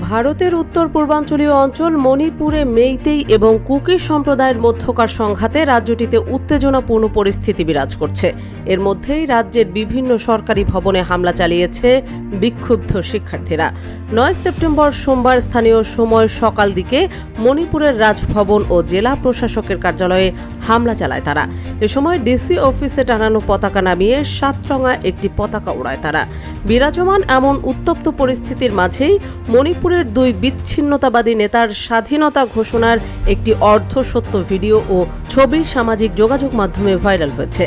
ভারতের উত্তর পূর্বাঞ্চলীয় অঞ্চল মণিপুরে মেইতেই এবং কুকি সম্প্রদায়ের মধ্যকার সংঘাতে রাজ্যটিতে উত্তেজনাপূর্ণ পরিস্থিতি বিরাজ করছে। এর মধ্যেই রাজ্যের বিভিন্ন সরকারি ভবনে হামলা চালিয়েছে বিক্ষুব্ধ শিক্ষার্থীরা। নয় সেপ্টেম্বর সোমবার স্থানীয় সময় সকাল দিকে মণিপুরের রাজভবন ও জেলা প্রশাসকের কার্যালয়ে হামলা চালায় তারা। এ সময় ডিসি অফিসে টানানো পতাকা নামিয়ে সাতরঙা একটি পতাকা উড়ায় তারা। বিরাজমান এমন উত্তপ্ত পরিস্থিতির মাঝেই মণিপুরের দুই বিচ্ছিন্নতাবাদী নেতার স্বাধীনতা ঘোষণার একটি অর্ধসত্য ভিডিও ও ছবি সামাজিক যোগাযোগ মাধ্যমে ভাইরাল হয়েছে।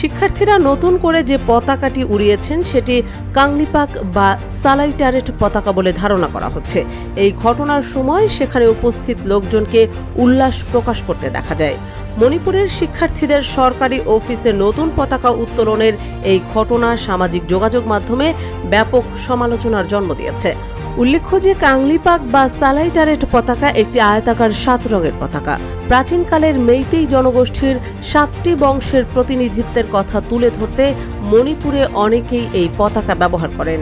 শিক্ষার্থীরা নতুন করে যে পতাকাটি উড়িয়েছেন, সেটি কাংলিপাক বা সালাইটারেট পতাকা বলে ধারণা করা হচ্ছে। এই ঘটনার সময় সেখানে উপস্থিত লোকজনকে উল্লাস প্রকাশ করতে দেখা যায়। মণিপুরের শিক্ষার্থীদের সরকারি অফিসে নতুন পতাকা উত্তোলনের এই ঘটনা সামাজিক যোগাযোগ মাধ্যমে ব্যাপক সমালোচনার জন্ম দিয়েছে। উল্লেখ্য যে কাংলিপাক বা সালাইটারেট পতাকা একটি আয়তাকার সাত রঙের পতাকা। প্রাচীনকালের মেইতেই জনগোষ্ঠীর সাতটি বংশের প্রতিনিধিত্বের কথা তুলে ধরতে মণিপুরে অনেকেই এই পতাকা ব্যবহার করেন।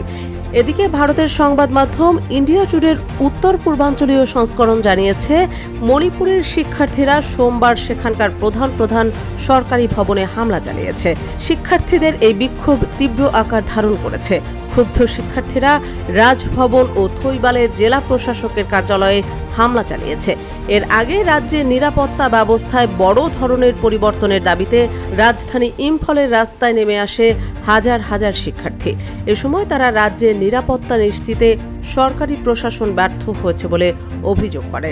এদিকে ভারতের সংবাদ মাধ্যম ইন্ডিয়া টুডের উত্তর পূর্বাঞ্চলীয় সংস্করণ জানিয়েছে, মণিপুরের শিক্ষার্থীরা সোমবার সেখানকার প্রধান প্রধান সরকারি ভবনে হামলা চালিয়েছে শিক্ষার্থীদের এই বিক্ষোভ তীব্র আকার ধারণ করেছে। ক্ষুব্ধ শিক্ষার্থীরা রাজভবন ও থৈবালের জেলা প্রশাসকের কার্যালয়ে হামলা চালিয়েছে। এর আগে রাজ্যের নিরাপত্তা ব্যবস্থায় বড় ধরনের পরিবর্তনের দাবিতে রাজধানী ইম্ফলের রাস্তায় নেমে আসে হাজার হাজার শিক্ষার্থী। এ সময় তারা রাজ্যের নিরাপত্তা নিশ্চিতে সরকারি প্রশাসন ব্যর্থ হয়েছে বলে অভিযোগ করে।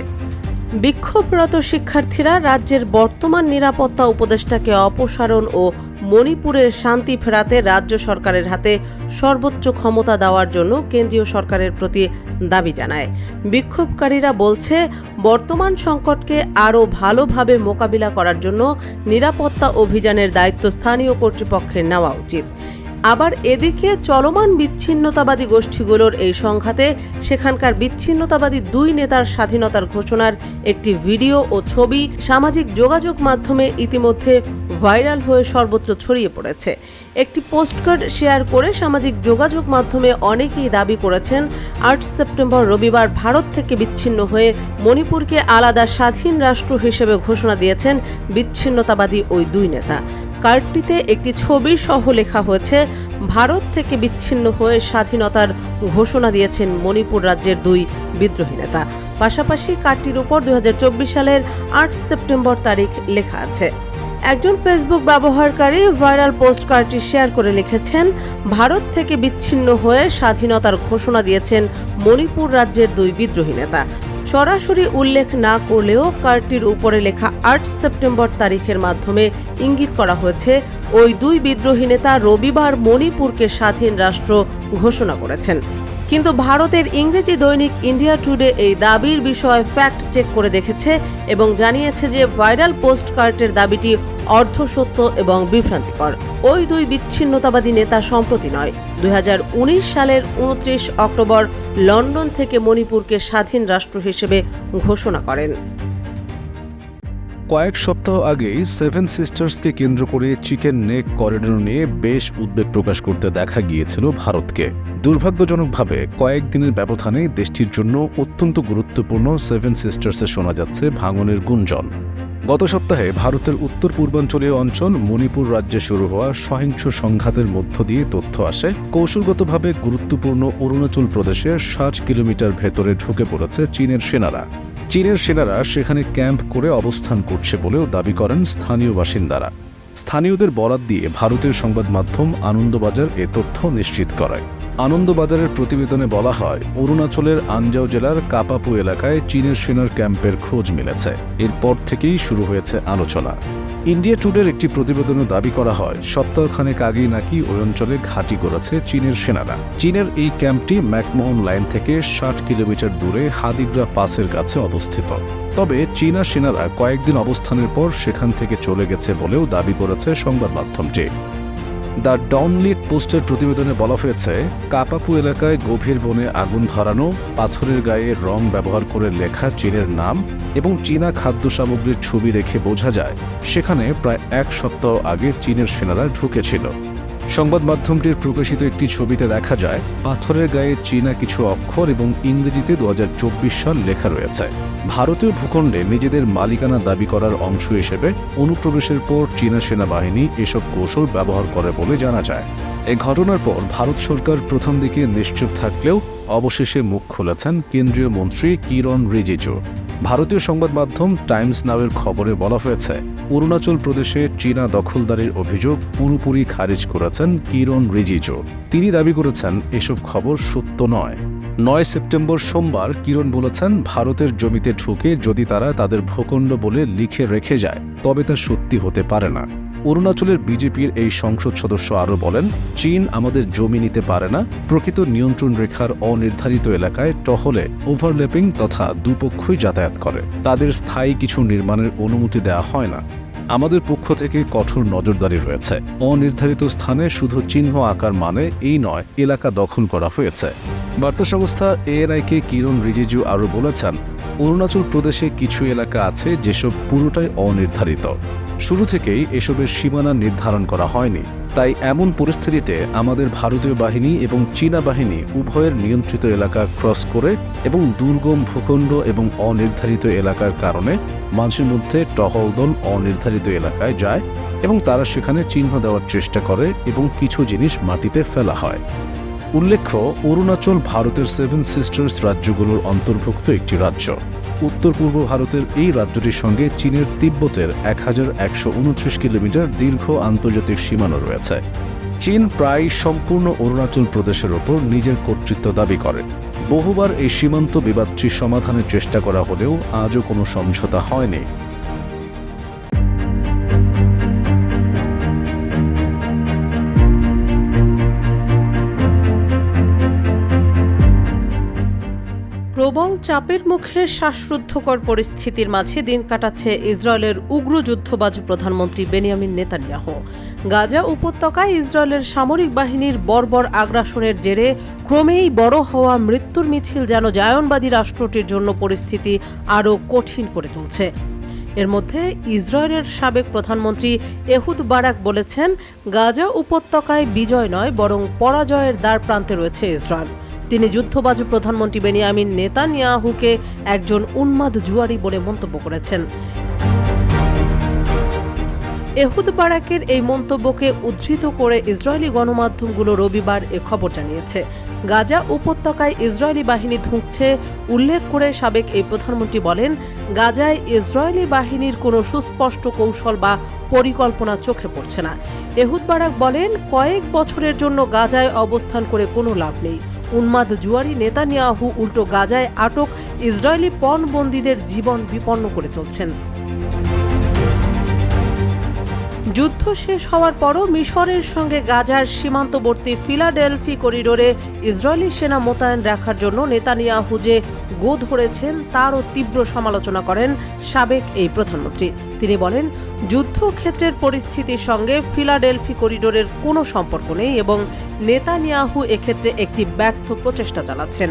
বিক্ষোভরত শিক্ষার্থীরা রাজ্যের বর্তমান নিরাপত্তা উপদেষ্টাকে অপসারণ ও মণিপুরের শান্তি ফেরাতে রাজ্য সরকারের হাতে সর্বোচ্চ ক্ষমতা দেওয়ার জন্য কেন্দ্রীয় সরকারের প্রতি দাবি জানায়। বিক্ষোভকারীরা বলছে, বর্তমান সংকটকে আরও ভালোভাবে মোকাবিলা করার জন্য নিরাপত্তা অভিযানের দায়িত্ব স্থানীয় কর্তৃপক্ষের নেওয়া উচিত। আবার এদিকে চলমান বিচ্ছিন্নতাবাদী গোষ্ঠীগুলোর এই সংঘাতে সেখানকার বিচ্ছিন্নতাবাদী দুই নেতার স্বাধীনতার ঘোষণার একটি ভিডিও ও ছবি সামাজিক যোগাযোগ মাধ্যমে ইতিমধ্যে ভাইরাল হয়ে সর্বত্র ছড়িয়ে পড়েছে। একটি পোস্টকার্ড শেয়ার করে সামাজিক যোগাযোগ মাধ্যমে অনেকেই দাবি করেছেন, আট সেপ্টেম্বর রবিবার ভারত থেকে বিচ্ছিন্ন হয়ে মণিপুরকে আলাদা স্বাধীন রাষ্ট্র হিসেবে ঘোষণা দিয়েছেন বিচ্ছিন্নতাবাদী ওই দুই নেতা। কার্ডটিতে একটি ছবি সহ লেখা হয়েছে, ভারত থেকে বিচ্ছিন্ন হয়ে স্বাধীনতার ঘোষণা দিয়েছেন মণিপুর রাজ্যের দুই বিদ্রোহী নেতা। পাশাপাশি কার্ডটির উপর দুই সালের আট সেপ্টেম্বর তারিখ লেখা আছে। একজন ফেসবুক ব্যবহারকারী ভাইরাল পোস্ট কার্ডটি শেয়ার করে লিখেছেন, ভারত থেকে বিচ্ছিন্ন হয়ে স্বাধীনতার ঘোষণা দিয়েছেন মণিপুর রাজ্যের দুই বিদ্রোহী নেতা। সরাসরি উল্লেখ না করলেও কার্ডটির উপরে লেখা আট সেপ্টেম্বর তারিখের মাধ্যমে ইঙ্গিত করা হয়েছে। ওই দুই বিদ্রোহী নেতা রবিবার মণিপুরকে স্বাধীন রাষ্ট্র ঘোষণা করেছেন। কিন্তু ভারতের ইংরেজি দৈনিক ইন্ডিয়া টুডে এই দাবির বিষয়ে ফ্যাক্ট চেক করে দেখেছে এবং জানিয়েছে যে ভাইরাল পোস্ট কার্ডের দাবিটি অর্ধসত্য এবং বিভ্রান্তিকর। ওই দুই বিচ্ছিন্নতাবাদী নেতা সম্প্রতি নয়, দুই সালের উনত্রিশ অক্টোবর লন্ডন থেকে মণিপুরকে স্বাধীন রাষ্ট্র হিসেবে ঘোষণা করেন। কয়েক সপ্তাহ আগেই সেভেন সিস্টার্সকে কেন্দ্র করে চিকেন নেক করিডোর নিয়ে বেশ উদ্বেগ প্রকাশ করতে দেখা গিয়েছিল ভারতকে। দুর্ভাগ্যজনকভাবে কয়েকদিনের ব্যবধানে দেশটির জন্য অত্যন্ত গুরুত্বপূর্ণ সেভেন সিস্টার্সে শোনা যাচ্ছে ভাঙনের গুঞ্জন। গত সপ্তাহে ভারতের উত্তর পূর্বাঞ্চলীয় অঞ্চল মণিপুর রাজ্যে শুরু হওয়া সহিংস সংঘাতের মধ্য দিয়ে তথ্য আসে। কৌশলগতভাবে গুরুত্বপূর্ণ অরুণাচল প্রদেশে ষাট কিলোমিটার ভেতরে ঢুকে পড়েছে চীনের সেনারা। চীনের সেনারা সেখানে ক্যাম্প করে অবস্থান করছে বলেও দাবি করেন স্থানীয় বাসিন্দারা। স্থানীয়দের বরাত দিয়ে ভারতীয় সংবাদ মাধ্যম আনন্দবাজার এ তথ্য নিশ্চিত করায়। আনন্দবাজারের প্রতিবেদনে বলা হয়, অরুণাচলের আনজাও জেলার কাপাপু এলাকায় চীনের সেনার ক্যাম্পের খোঁজ মিলেছে। এরপর থেকেই শুরু হয়েছে আলোচনা। ইন্ডিয়া টুডের একটি প্রতিবেদনে দাবি করা হয়, সপ্তাহখানেক আগেই নাকি ওই অঞ্চলে ঘাঁটি করেছে চীনের সেনারা। চীনের এই ক্যাম্পটি ম্যাকমোহন লাইন থেকে ষাট কিলোমিটার দূরে হাদিগ্রা পাসের কাছে অবস্থিত। তবে চীনা সেনারা কয়েকদিন অবস্থানের পর সেখান থেকে চলে গেছে বলেও দাবি করেছে সংবাদ মাধ্যমটি দ্য ডনলিট পোস্টের প্রতিবেদনে বলা হয়েছে, কাপাপু এলাকায় গভীর বনে আগুন ধরানো, পাথরের গায়ে রং ব্যবহার করে লেখা চীনের নাম এবং চীনা খাদ্য সামগ্রীর ছবি দেখে বোঝা যায়, সেখানে প্রায় এক সপ্তাহ আগে চীনের সেনারা ঢুকেছিল। সংবাদ মাধ্যমটির প্রকাশিত একটি ছবিতে দেখা যায়, পাথরের গায়ে চীনা কিছু অক্ষর এবং ইংরেজিতে দু হাজার চব্বিশ সাল লেখা রয়েছে। ভারতীয় ভূখণ্ডে নিজেদের মালিকানা দাবি করার অংশ হিসেবে অনুপ্রবেশের পর চীনা সেনাবাহিনী এসব কৌশল ব্যবহার করে বলে জানা যায়। এ ঘটনার পর ভারত সরকার প্রথম দিকে নিশ্চুপ থাকলেও অবশেষে মুখ খুলেছেন কেন্দ্রীয় মন্ত্রী কিরণ রিজিজু। ভারতীয় সংবাদ মাধ্যম টাইমস নাওয়ের খবরে বলা হয়েছে, অরুণাচল প্রদেশে চীনা দখলদারির অভিযোগ পুরোপুরি খারিজ করেছেন কিরণ রিজিজু। তিনি দাবি করেছেন, এসব খবর সত্য নয়। নয় সেপ্টেম্বর সোমবার কিরণ বলেছেন, ভারতের জমিতে ঢুকে যদি তারা তাদের ভূখণ্ড বলে লিখে রেখে যায়, তবে তা সত্যি হতে পারে না। অরুণাচলের বিজেপির এই সংসদ সদস্য আরও বলেন, চীন আমাদের জমি নিতে পারে না। প্রকৃত নিয়ন্ত্রণ রেখার অনির্ধারিত এলাকায় টহলে ওভারল্যাপিং তথা দুপক্ষই যাতায়াত করে। তাদের স্থায়ী কিছু নির্মাণের অনুমতি দেওয়া হয় না। আমাদের পক্ষ থেকে কঠোর নজরদারি রয়েছে। অনির্ধারিত স্থানে শুধু চিহ্ন আকার মানে এই নয়, এলাকা দখল করা হয়েছে। বার্তা সংস্থা এএনআইকে কিরণ রিজিজু আরও বলেছেন, অরুণাচল প্রদেশে কিছু এলাকা আছে যেসব পুরোটাই অনির্ধারিত। শুরু থেকেই এসবের সীমানা নির্ধারণ করা হয়নি। তাই এমন পরিস্থিতিতে আমাদের ভারতীয় বাহিনী এবং চীনা বাহিনী উভয়ের নিয়ন্ত্রিত এলাকা ক্রস করে এবং দুর্গম ভূখণ্ড এবং অনির্ধারিত এলাকার কারণে মাঝে মধ্যে টহল দল অনির্ধারিত এলাকায় যায় এবং তারা সেখানে চিহ্ন দেওয়ার চেষ্টা করে এবং কিছু জিনিস মাটিতে ফেলা হয়। উল্লেখ্য, অরুণাচল ভারতের সেভেন সিস্টার্স রাজ্যগুলোর অন্তর্ভুক্ত একটি রাজ্য। উত্তর পূর্ব ভারতের এই রাজ্যটির সঙ্গে চীনের তিব্বতের এক হাজার একশো উনত্রিশ কিলোমিটার দীর্ঘ আন্তর্জাতিক সীমানা রয়েছে। চীন প্রায় সম্পূর্ণ অরুণাচল প্রদেশের ওপর নিজের কর্তৃত্ব দাবি করে। বহুবার এই সীমান্ত বিবাদটি সমাধানের চেষ্টা করা হলেও আজও কোনো সমঝোতা হয়নি। চাপের মুখে শ্বাসরুদ্ধকর পরিস্থিতির মাঝে দিন কাটাচ্ছে ইসরায়েলের উগ্র যুদ্ধবাজ প্রধানমন্ত্রী বেনিয়ামিন নেতানিয়াহু। গাজা উপত্যকায় ইসরায়েলের সামরিক বাহিনীর বর্বর আগ্রাসনের জেরে ক্রমেই বড় হওয়া মৃত্যুর মিছিল যেন জায়নবাদী রাষ্ট্রটির জন্য পরিস্থিতি আরও কঠিন করে তুলছে। এর মধ্যে ইসরায়েলের সাবেক প্রধানমন্ত্রী এহুদ বারাক বলেছেন, গাজা উপত্যকায় বিজয় নয়, বরং পরাজয়ের দ্বার প্রান্তে রয়েছে ইসরায়েল। তিনি যুদ্ধবাজ প্রধানমন্ত্রী বেনিয়ামিন নেতানিয়াহুকে একজন উন্মাদ জুয়ারি বলে মন্তব্য করেছেন। এহুদ বারাকের এই মন্তব্যকে উদ্ধৃত করে ইসরায়েলি গণমাধ্যমগুলো রবিবার এ খবর জানিয়েছে। গাজা উপত্যকায় ইসরায়েলি বাহিনী ধুঁকছে, উল্লেখ করে সাবেক এই প্রধানমন্ত্রী বলেন, গাজায় ইসরায়েলি বাহিনীর কোনো সুস্পষ্ট কৌশল বা পরিকল্পনা চোখে পড়ছে না। এহুদ বারাক বলেন, কয়েক বছরের জন্য গাজায় অবস্থান করে কোনো লাভ নেই। উন্মাদ জুয়ারি নেতানিয়াহু উল্টো গাজায় আটক ইসরায়েলি পণবন্দীদের জীবন বিপন্ন করে চলছেন। যুদ্ধ শেষ হওয়ার পরও মিশরের সঙ্গে গাজার সীমান্তবর্তী ফিলাডেলফি করিডোরে ইসরায়েলি সেনা মোতায়েন রাখার জন্য নেতানিয়াহু যে গো ধরেছেন, তারও তীব্র সমালোচনা করেন সাবেক এই প্রধানমন্ত্রী। তিনি বলেন, যুদ্ধক্ষেত্রের পরিস্থিতির সঙ্গে ফিলাডেলফি করিডোরের কোনো সম্পর্ক নেই এবং নেতানিয়াহু এক্ষেত্রে একটি ব্যর্থ প্রচেষ্টা চালাচ্ছেন।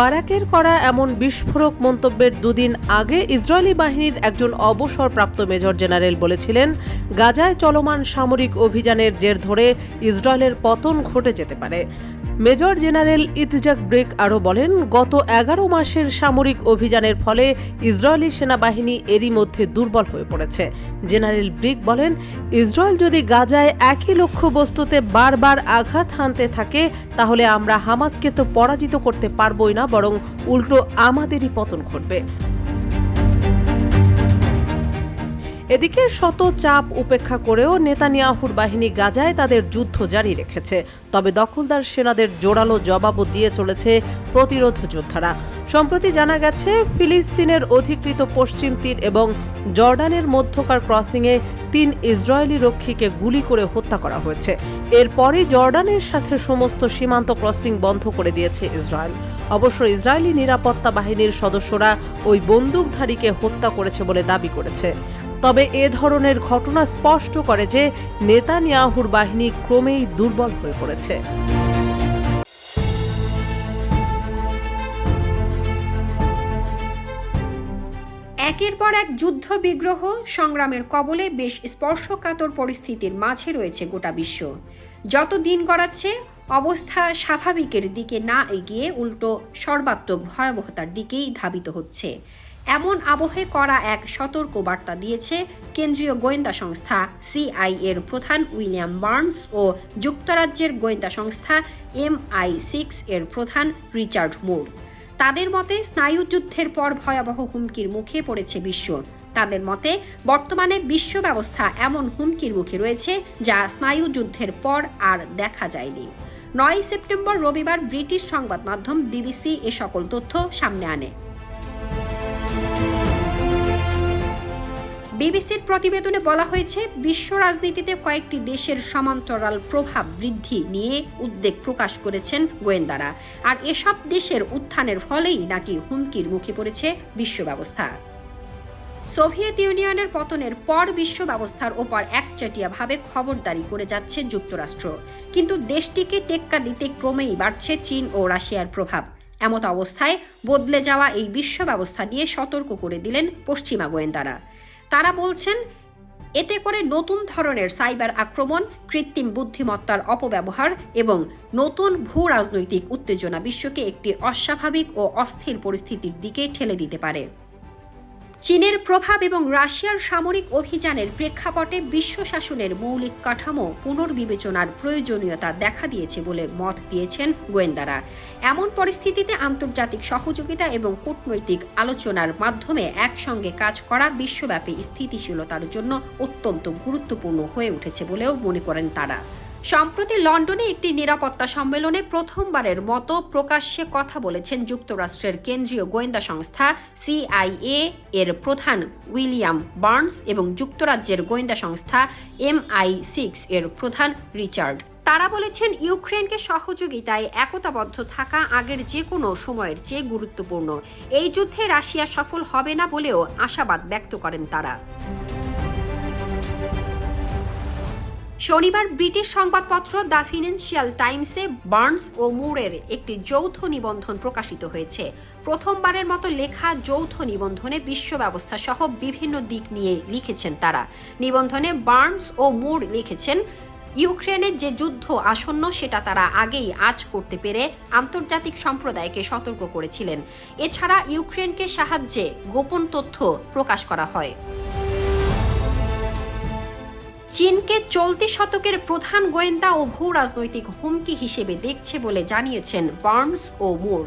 বারাকের করা এমন বিস্ফোরক মন্তব্যের দুদিন আগে ইসরায়েলি বাহিনীর একজন অবসরপ্রাপ্ত মেজর জেনারেল বলেছিলেন, গাজায় চলমান সামরিক অভিযানের জের ধরে ইসরায়েলের পতন ঘটে যেতে পারে। মেজর জেনারেল ইতজাক ব্রেক আরও বলেন, গত এগারো মাসের সামরিক অভিযানের ফলে ইসরায়েলি সেনাবাহিনী এরই মধ্যে দুর্বল হয়ে পড়েছে। জেনারেল ব্রিক বলেন, ইসরায়েল যদি গাজায় একই লক্ষ্যবস্তুতে বারবার আঘাত হানতে থাকে, তাহলে আমরা হামাসকে তো পরাজিত করতে পারবই না, বরং উল্টো আমাদেরই পতন ঘটবে। এদিকে শত চাপ উপেক্ষা করেও নেতানিয়াহুর বাহিনী গাজায় তাদের যুদ্ধ জারি রেখেছে। তবে দখলদার সেনাদের জোরালো জবাবও দিয়ে চলেছে প্রতিরোধ যোদ্ধারা। সম্প্রতি জানা গেছে, ফিলিস্তিনের অধিকৃত পশ্চিম তীর এবং জর্ডানের মধ্যকার ক্রসিংয়ে তিন ইসরায়েলি রক্ষীকে গুলি করে হত্যা করা হয়েছে। এরপরই জর্ডানের সাথে সমস্ত সীমান্ত ক্রসিং বন্ধ করে দিয়েছে ইসরায়েল। অবশ্য ইসরায়েলি নিরাপত্তা বাহিনীর সদস্যরা ওই বন্দুকধারীকে হত্যা করেছে বলে দাবি করেছে। তবে এ ধরনের ঘটনা স্পষ্ট করে যে নেতানিয়াহুর বাহিনী ক্রমেই দুর্বল হয়ে পড়েছে। একের পর এক যুদ্ধ বিগ্রহ সংগ্রামের কবলে বেশ স্পর্শকাতর পরিস্থিতির মাঝে রয়েছে গোটা বিশ্ব। যত দিন গড়াচ্ছে, অবস্থা স্বাভাবিকের দিকে না এগিয়ে উল্টো সর্বাত্মক ভয়াবহতার দিকেই ধাবিত হচ্ছে। এমন আবহে করা এক সতর্ক বার্তা দিয়েছে কেন্দ্রীয় গোয়েন্দা সংস্থা সিআই এর প্রধান উইলিয়াম বার্নস ও যুক্তরাজ্যের গোয়েন্দা সংস্থা এমআই সিক্স এর প্রধান রিচার্ড মুর। তাদের মতে, স্নায়ুযুদ্ধের পর ভয়াবহ হুমকির মুখে পড়েছে বিশ্ব। তাদের মতে, বর্তমানে বিশ্ব ব্যবস্থা এমন হুমকির মুখে রয়েছে যা স্নায়ুযুদ্ধের পর আর দেখা যায়নি। নয় সেপ্টেম্বর রবিবার ব্রিটিশ সংবাদ মাধ্যম বিবিসি এ সকল তথ্য সামনে আনে। বিবিসির প্রতিবেদনে বলা হয়েছে, বিশ্ব রাজনীতিতে কয়েকটি দেশের সমান্তরাল প্রভাব বৃদ্ধি নিয়ে উদ্বেগ প্রকাশ করেছেন গোয়েন্দারা। আর এসব দেশের উত্থানের ফলেই নাকি হুমকির মুখে পড়েছে বিশ্ব ব্যবস্থা। সোভিয়েত ইউনিয়নের পতনের পর বিশ্ব ব্যবস্থার ওপর একচাটিয়াভাবে খবরদারি করে যাচ্ছে যুক্তরাষ্ট্র। কিন্তু দেশটিকে টেক্কা দিতে ক্রমেই বাড়ছে চীন ও রাশিয়ার প্রভাব। এমত অবস্থায় বদলে যাওয়া এই বিশ্ব ব্যবস্থা নিয়ে সতর্ক করে দিলেন পশ্চিমা গোয়েন্দারা। তারা বলছেন, এতে করে নতুন ধরনের সাইবার আক্রমণ, কৃত্রিম বুদ্ধিমত্তার অপব্যবহার এবং নতুন ভূ রাজনৈতিক উত্তেজনা বিশ্বকে একটি অস্বাভাবিক ও অস্থির পরিস্থিতির দিকে ঠেলে দিতে পারে। চীনের প্রভাব এবং রাশিয়ার সামরিক অভিযানের প্রেক্ষাপটে বিশ্ব শাসনের মৌলিক কাঠামো পুনর্বিবেচনার প্রয়োজনীয়তা দেখা দিয়েছে বলে মত দিয়েছেন গোয়েন্দারা। এমন পরিস্থিতিতে আন্তর্জাতিক সহযোগিতা এবং কূটনৈতিক আলোচনার মাধ্যমে একসঙ্গে কাজ করা বিশ্বব্যাপী স্থিতিশীলতার জন্য অত্যন্ত গুরুত্বপূর্ণ হয়ে উঠেছে বলেও মনে করেন তারা। সম্প্রতি লন্ডনে একটি নিরাপত্তা সম্মেলনে প্রথমবারের মতো প্রকাশ্যে কথা বলেছেন যুক্তরাষ্ট্রের কেন্দ্রীয় গোয়েন্দা সংস্থা সিআইএ এর প্রধান উইলিয়াম বার্নস এবং যুক্তরাজ্যের গোয়েন্দা সংস্থা এমআই সিক্স এর প্রধান রিচার্ড। তারা বলেছেন, ইউক্রেনকে সহযোগিতায় একতাবদ্ধ থাকা আগের যে কোনো সময়ের চেয়ে গুরুত্বপূর্ণ। এই যুদ্ধে রাশিয়া সফল হবে না বলেও আশাবাদ ব্যক্ত করেন তারা। শনিবার ব্রিটিশ সংবাদপত্র দ্য ফিনান্সিয়াল টাইমসে বার্নস ও মুরের একটি যৌথ নিবন্ধন প্রকাশিত হয়েছে। প্রথমবারের মতো লেখা যৌথ নিবন্ধনে বিশ্ব ব্যবস্থা সহ বিভিন্ন দিক নিয়ে লিখেছেন তারা। নিবন্ধনে বার্নস ও মুর লিখেছেন ইউক্রেনের যে যুদ্ধ আসন্ন সেটা তারা আগেই আজ করতে পেরে আন্তর্জাতিক সম্প্রদায়কে সতর্ক করেছিলেন। এছাড়া ইউক্রেনকে সাহায্যে গোপন তথ্য প্রকাশ করা হয়। চীনকে চলতি শতকের প্রধান গোয়েন্দা ও ভূ রাজনৈতিক হুমকি হিসেবে দেখছে বলে জানিয়েছেন বার্নস ও মুর।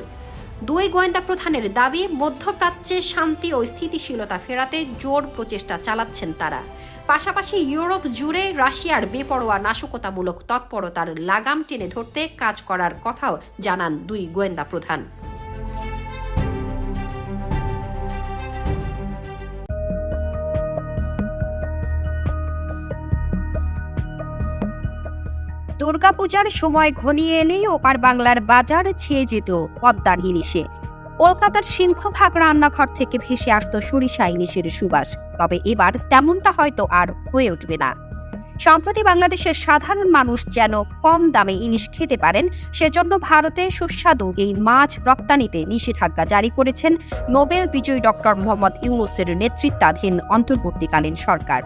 দুই গোয়েন্দা প্রধানের দাবি, মধ্যপ্রাচ্যে শান্তি ও স্থিতিশীলতা ফেরাতে জোর প্রচেষ্টা চালাচ্ছেন তারা। পাশাপাশি ইউরোপ জুড়ে রাশিয়ার বেপরোয়া নাশকতামূলক তৎপরতার লাগাম টেনে ধরতে কাজ করার কথাও জানান দুই গোয়েন্দা প্রধান। দুর্গাপূজার সময় ঘনিয়ে এলেই ওপার বাংলার বাজার ছেয়ে যেত পদ্মার ইলিশে। কলকাতার সিংহভাগ রান্নাঘর থেকে ভেসে আসত সরিষা ইলিশের সুবাস, তবে এবার তেমনটা হয়তো আর হয়ে উঠবে না। সম্প্রতি বাংলাদেশের সাধারণ মানুষ যেন কম দামে ইলিশ খেতে পারেন, সেজন্য ভারতে সুস্বাদু এই মাছ রপ্তানিতে নিষেধাজ্ঞা জারি করেছেন নোবেল বিজয়ী ডক্টর মোহাম্মদ ইউনুসের নেতৃত্বাধীন অন্তর্বর্তীকালীন সরকার।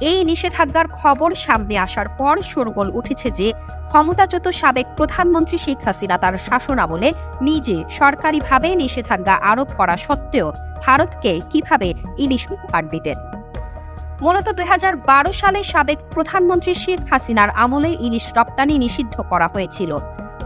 এই নিষেধাজ্ঞার খবর সামনে আসার পর শোরগোল উঠেছে যে ক্ষমতাচ্যুত সাবেক প্রধানমন্ত্রী শেখ হাসিনা তার শাসনামলে নিজে সরকারিভাবে নিষেধাজ্ঞা আরোপ করা সত্ত্বেও ভারতকে কীভাবে ইলিশ উপহার দিতেন? মূলত দুই হাজার বারো সালে সাবেক প্রধানমন্ত্রী শেখ হাসিনার আমলে ইলিশ রপ্তানি নিষিদ্ধ করা হয়েছিল।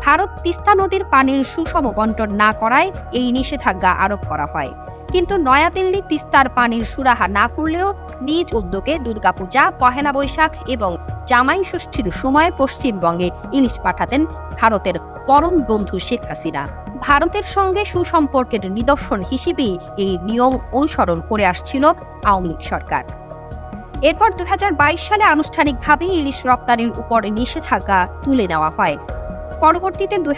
ভারত তিস্তা নদীর পানির সুষম বন্টন না করায় এই নিষেধাজ্ঞা আরোপ করা হয়। কিন্তু নয়াদিল্লি তিস্তার পানির সুরাহা না করলেও নিজ উদ্যোগে দুর্গাপূজা, পহেলা বৈশাখ এবং জামাই ষষ্ঠীর সময় পশ্চিমবঙ্গে ইলিশ পাঠাতেন ভারতের পরম বন্ধু শেখ হাসিনা। ভারতের সঙ্গে সুসম্পর্কের নিদর্শন হিসেবেই এই নিয়ম অনুসরণ করে আসছিল আওয়ামী লীগ সরকার। এরপর দু হাজার বাইশ সালে আনুষ্ঠানিকভাবে ইলিশ রপ্তানির উপর নিষেধাজ্ঞা তুলে নেওয়া হয়। পরবর্তীতে দুই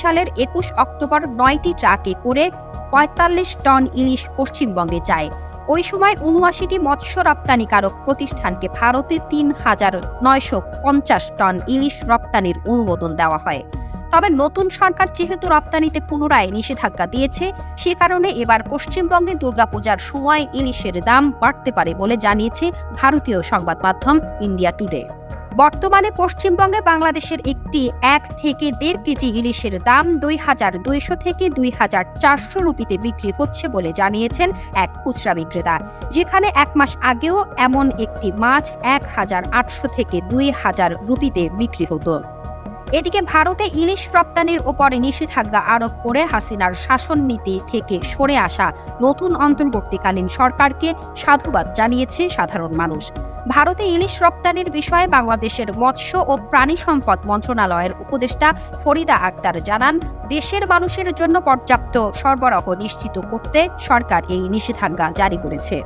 সালের একুশ অক্টোবর নয়টি ট্রাকে করে পঁয়তাল্লিশ টন ইলিশ পশ্চিমবঙ্গে যায়। ওই সময় উনআশিটি মৎস্য রপ্তানিকারক প্রতিষ্ঠানকে ভারতে তিন হাজার নয়শো পঞ্চাশ টন ইলিশ রপ্তানির অনুমোদন দেওয়া হয়। তবে নতুন সরকার যেহেতু রপ্তানিতে পুনরায় নিষেধাজ্ঞা দিয়েছে, সে কারণে এবার পশ্চিমবঙ্গে দুর্গাপূজার সময় ইলিশের দাম বাড়তে পারে বলে জানিয়েছে ভারতীয় সংবাদ মাধ্যম ইন্ডিয়া টুডে। বর্তমানে পশ্চিমবঙ্গে বাংলাদেশের একটি এক থেকে দেড় কেজি ইলিশের দাম দুই হাজার দুইশো থেকে দুই হাজার চারশো রুপিতে বিক্রি হচ্ছে বলে জানিয়েছেন এক খুচরা বিক্রেতা। যেখানে এক মাস আগেও এমন একটি মাছ এক হাজার আটশো থেকে দুই হাজার রুপিতে বিক্রি হতো। এদিকে ভারতে ইলিশ রপ্তানির ওপরে নিষেধাজ্ঞা আরোপ করে হাসিনার শাসন নীতি থেকে সরে আসা নতুন অন্তর্বর্তীকালীন সরকারকে সাধুবাদ জানিয়েছে সাধারণ মানুষ। ভারতে ইলিশ রপ্তানির বিষয়ে বাংলাদেশের মৎস্য ও প্রাণী সম্পদ মন্ত্রণালয়ের উপদেষ্টা ফরিদা আক্তার জানান, দেশের মানুষের জন্য পর্যাপ্ত সরবরাহ নিশ্চিত করতে সরকার এই নিষেধাজ্ঞা জারি করেছে।